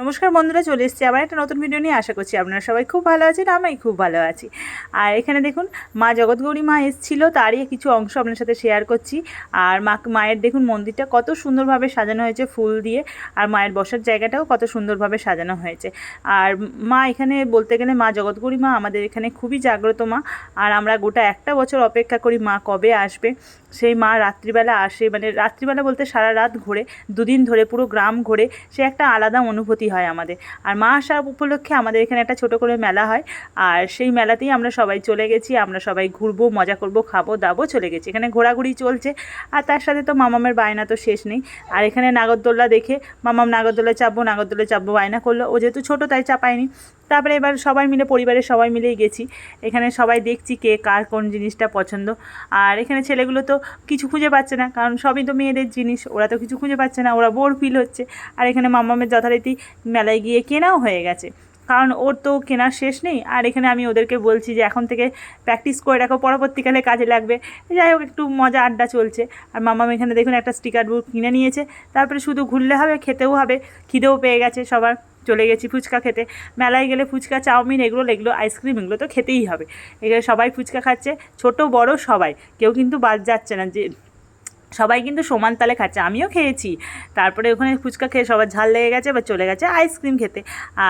নমস্কার বন্ধুরা, চলে এসেছি আবার একটা নতুন ভিডিও নিয়ে। আশা করছি আপনারা সবাই খুব ভালো আছেন আমি খুব ভালো আছি। আর এখানে দেখুন, মা জগৎগৌরী মা এসেছিল, তারই কিছু অংশ আপনার সাথে শেয়ার করছি। আর মা, মায়ের দেখুন মন্দিরটা কত সুন্দরভাবে সাজানো হয়েছে ফুল দিয়ে, আর মায়ের বসার জায়গাটাও কত সুন্দরভাবে সাজানো হয়েছে। আর মা এখানে বলতে গেলে মা জগৎগৌরী মা আমাদের এখানে খুবই জাগ্রত মা। আর আমরা গোটা একটা বছর অপেক্ষা করি মা কবে আসবে। সেই মা রাত্রিবেলা আসে মানে রাত্রিবেলা বলতে সারা রাত ঘোরে, দুদিন ধরে পুরো গ্রাম ঘোরে, সে একটা আলাদা অনুভূতি হয় আমাদের। আর মা আসার উপলক্ষে আমাদের এখানে একটা ছোট করে মেলা হয়। আর সেই মেলাতেই আমরা সবাই চলে গেছি, আমরা সবাই ঘুরবো, মজা করব, খাব, দাবো, চলে গেছি। এখানে ঘোরাঘুরি চলছে। আর তার সাথে তো মামামের বায়না তো শেষ নেই। আর এখানে নাগরদোল্লা দেখে মামাম নাগরদোল্লা চাপবো নাগরদোল্লা চাপবো, বায়না করল। ও যেহেতু ছোটো, তাই চাপায়নি। তারপরে এবার সবাই মিলে, পরিবারের সবাই মিলেই গেছি। এখানে সবাই দেখছি কে কার কোন জিনিসটা পছন্দ। আর এখানে ছেলেগুলো তো কিছু খুঁজে পাচ্ছে না, কারণ সবই তো মেয়েদের জিনিস, ওরা তো কিছু খুঁজে পাচ্ছে না, ওরা বোর ফিল হচ্ছে। আর এখানে মামামের যথারীতি মেলায় গিয়ে কেনাও হয়ে গেছে। কারণ ওর তো কেনার শেষ নেই। আর এখানে আমি ওদেরকে বলছি যে, এখন থেকে প্র্যাকটিস করে রাখো, পরবর্তীকালে কাজে লাগবে। যাই হোক, একটু মজা আড্ডা চলছে। আর মামাম এখানে দেখুন একটা স্টিকার বুক কিনে নিয়েছে। তারপরে শুধু ঘুরলে হবে, খেতেও হবে। খিদেও পেয়ে গেছে সবার। চলে গেছি ফুচকা খেতে। মেলায় গেলে ফুচকা, চাউমিন এগুলো এগুলো আইসক্রিম এগুলো তো খেতেই হবে। এখানে সবাই ফুচকা খাচ্ছে, ছোট, বড় সবাই। কেউ কিন্তু বাদ যাচ্ছে না যে সবাই কিন্তু সমান তালে খাচ্ছে, আমিও খেয়েছি। তারপরে ওখানে ফুচকা খেয়ে সবার ঝাল লেগে গেছে বা চলে গেছে আইসক্রিম খেতে।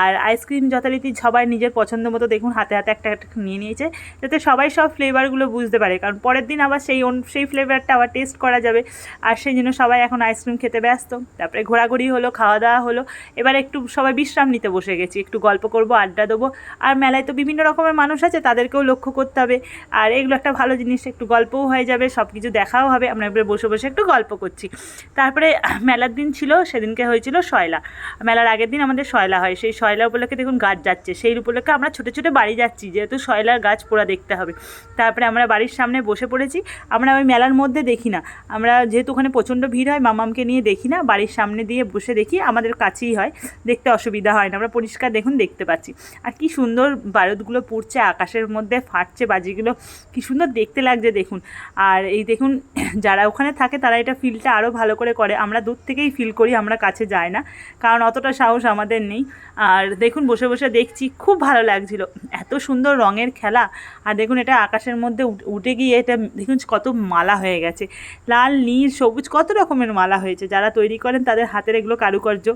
আর আইসক্রিম যথারীতি সবাই নিজের পছন্দ মতো দেখুন, হাতে হাতে একটা একটা নিয়ে নিয়েছে, যাতে সবাই সব ফ্লেভারগুলো বুঝতে পারে। কারণ পরের দিন আবার সেই সেই ফ্লেভারটা আবার টেস্ট করা যাবে। আর সেই জন্য সবাই এখন আইসক্রিম খেতে ব্যস্ত। তারপরে ঘোরাঘুরি হলো খাওয়া দাওয়া হলো। এবার একটু সবাই বিশ্রাম নিতে বসে গেছি, একটু গল্প করব, আড্ডা দেবো। আর মেলায় তো বিভিন্ন রকমের মানুষ আছে, তাদেরকেও লক্ষ্য করতে হবে। আর এগুলো একটা ভালো জিনিস, একটু গল্পও হয়ে যাবে সব কিছু দেখাও হবে, আমরা এবারে বসে বসে একটু গল্প করছি। তারপরে মেলার দিন ছিল, সেদিনকে হয়েছিল শয়লা। মেলার আগের দিন আমাদের শয়লা হয়। সেই শয়লা উপলক্ষে দেখুন গাছ যাচ্ছে। সেই উপলক্ষে আমরা ছোটো ছোটো বাড়ি যাচ্ছি, যেহেতু শয়লার গাছ পোড়া দেখতে হবে। তারপরে আমরা বাড়ির সামনে বসে পড়েছি। আমরা ওই মেলার মধ্যে দেখি না। আমরা যেহেতু ওখানে প্রচণ্ড ভিড় হয়, মামামকে নিয়ে দেখি না। বাড়ির সামনে দিয়ে বসে দেখি, আমাদের কাছেই হয়। দেখতে অসুবিধা হয় না। আমরা পরিষ্কার দেখুন দেখতে পাচ্ছি। আর কি সুন্দর বারুদগুলো পুড়ছে, আকাশের মধ্যে ফাটছে বাজিগুলো। কি সুন্দর দেখতে লাগছে দেখুন। আর এই দেখুন, যারা ওখানে থাকে তারা এটা ফিলটা আরও ভালো করে করে। আমরা দূর থেকেই ফিল করি, আমরা কাছে যাই না। কারণ অতটা সাহস আমাদের নেই। আর দেখুন, বসে বসে দেখছি, খুব ভালো লাগছিল। এত সুন্দর রঙের খেলা। আর দেখুন, এটা আকাশের মধ্যে উঠে গিয়ে এটা দেখুন, কত মালা হয়ে গেছে। লাল, নীল, সবুজ, কত রকমের মালা হয়েছে। যারা তৈরি করেন, তাদের হাতের এগুলো কারুকার্য।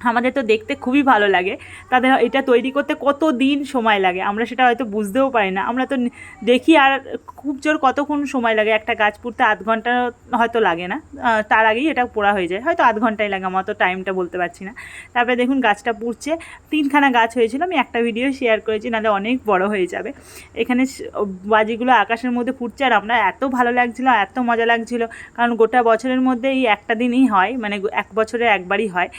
আমাদের তো দেখতে খুবই ভালো লাগে। তাদের এটা তৈরি করতে কত দিন সময় লাগে, আমরা সেটা হয়তো বুঝতেও পারি না। আমরা তো দেখি আর খুব জোর কতক্ষণ সময় লাগে একটা গাছ পুড়তে, আধ ঘণ্টা হয়তো লাগে না। তার আগেই এটা পোড়া হয়ে যায়। হয়তো আধ ঘন্টাই লাগে, আমার তো টাইমটা বলতে পারছি না। তারপরে দেখুন গাছটা পুড়ছে। তিনখানা গাছ হয়েছিল, আমি একটা ভিডিও শেয়ার করেছি, নাহলে অনেক বড় হয়ে যাবে। এখানে বাজিগুলো আকাশের মধ্যে ফুটছে আর আমরা এত ভালো লাগছিল, এত মজা লাগছিল। কারণ গোটা বছরের মধ্যে এই একটা দিনই হয় মানে এক বছরে একবারই হয়।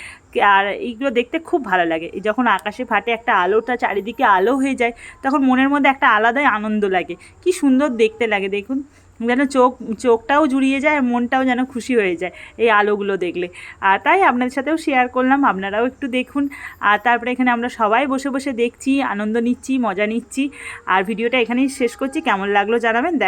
আর এইগুলো দেখতে খুব ভালো লাগে। যখন আকাশে ফাটে একটা আলোটা চারিদিকে আলো হয়ে যায়, তখন মনের মধ্যে একটা আলাদাই আনন্দ লাগে। কি সুন্দর দেখতে লাগে দেখুন। যেন চোখ, চোখটাও জুড়িয়ে যায় আর মনটাও যেন খুশি হয়ে যায় এই আলোগুলো দেখলে। আর তাই আপনাদের সাথেও শেয়ার করলাম, আপনারাও একটু দেখুন। আর তারপরে এখানে আমরা সবাই বসে বসে দেখছি, আনন্দ নিচ্ছি, মজা নিচ্ছি। আর ভিডিওটা এখানেই শেষ করছি। কেমন লাগল জানাবেন? দেখ